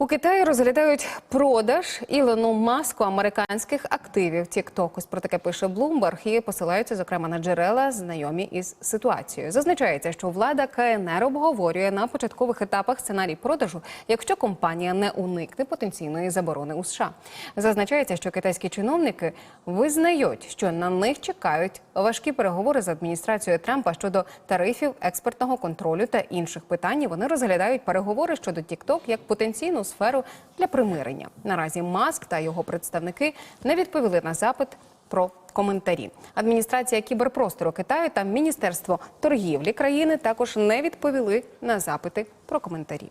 У Китаї розглядають продаж Ілону Маску американських активів TikTok. Ось про таке пише Bloomberg і посилаються зокрема на джерела, знайомі із ситуацією. Зазначається, що влада КНР обговорює на початкових етапах сценарій продажу, якщо компанія не уникне потенційної заборони у США. Зазначається, що китайські чиновники визнають, що на них чекають важкі переговори з адміністрацією Трампа щодо тарифів, експертного контролю та інших питань. Вони розглядають переговори щодо TikTok як потенційну сферу для примирення. Наразі Маск та його представники не відповіли на запит про коментарі. Адміністрація кіберпростору Китаю та Міністерство торгівлі країни також не відповіли на запити про коментарі.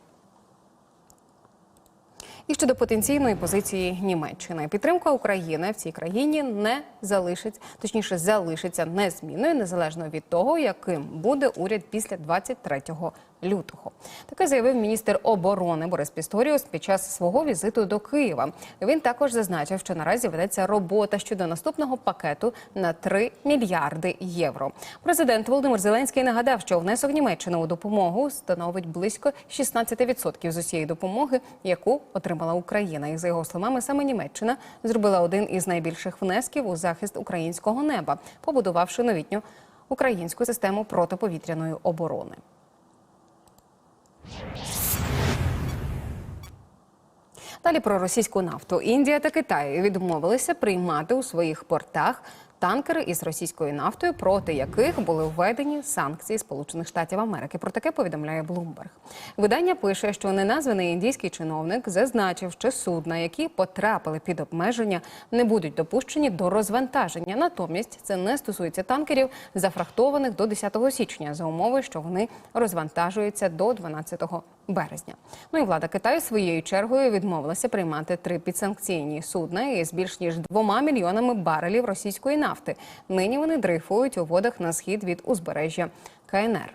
І щодо потенційної позиції Німеччини, підтримка України в цій країні не залишиться, точніше залишиться незмінною, незалежно від того, яким буде уряд після 23 лютого. Таке заявив міністр оборони Борис Пісторіус під час свого візиту до Києва. Він також зазначив, що наразі ведеться робота щодо наступного пакету на 3 мільярди євро. Президент Володимир Зеленський нагадав, що внесок Німеччини у допомогу становить близько 16% з усієї допомоги, яку отримала Україна. І за його словами, саме Німеччина зробила один із найбільших внесків у захист українського неба, побудувавши новітню українську систему протиповітряної оборони. Далі про російську нафту. Індія та Китай відмовилися приймати у своїх портах танкери із російською нафтою, проти яких були введені санкції Сполучених Штатів Америки. Про таке повідомляє Bloomberg. Видання пише, що неназваний індійський чиновник зазначив, що судна, які потрапили під обмеження, не будуть допущені до розвантаження. Натомість це не стосується танкерів, зафрахтованих до 10 січня, за умови, що вони розвантажуються до 12 березня. Ну і влада Китаю своєю чергою відмовилася приймати три підсанкційні судна із більш ніж двома мільйонами барелів російської нафти. Нині вони дрейфують у водах на схід від узбережжя КНР.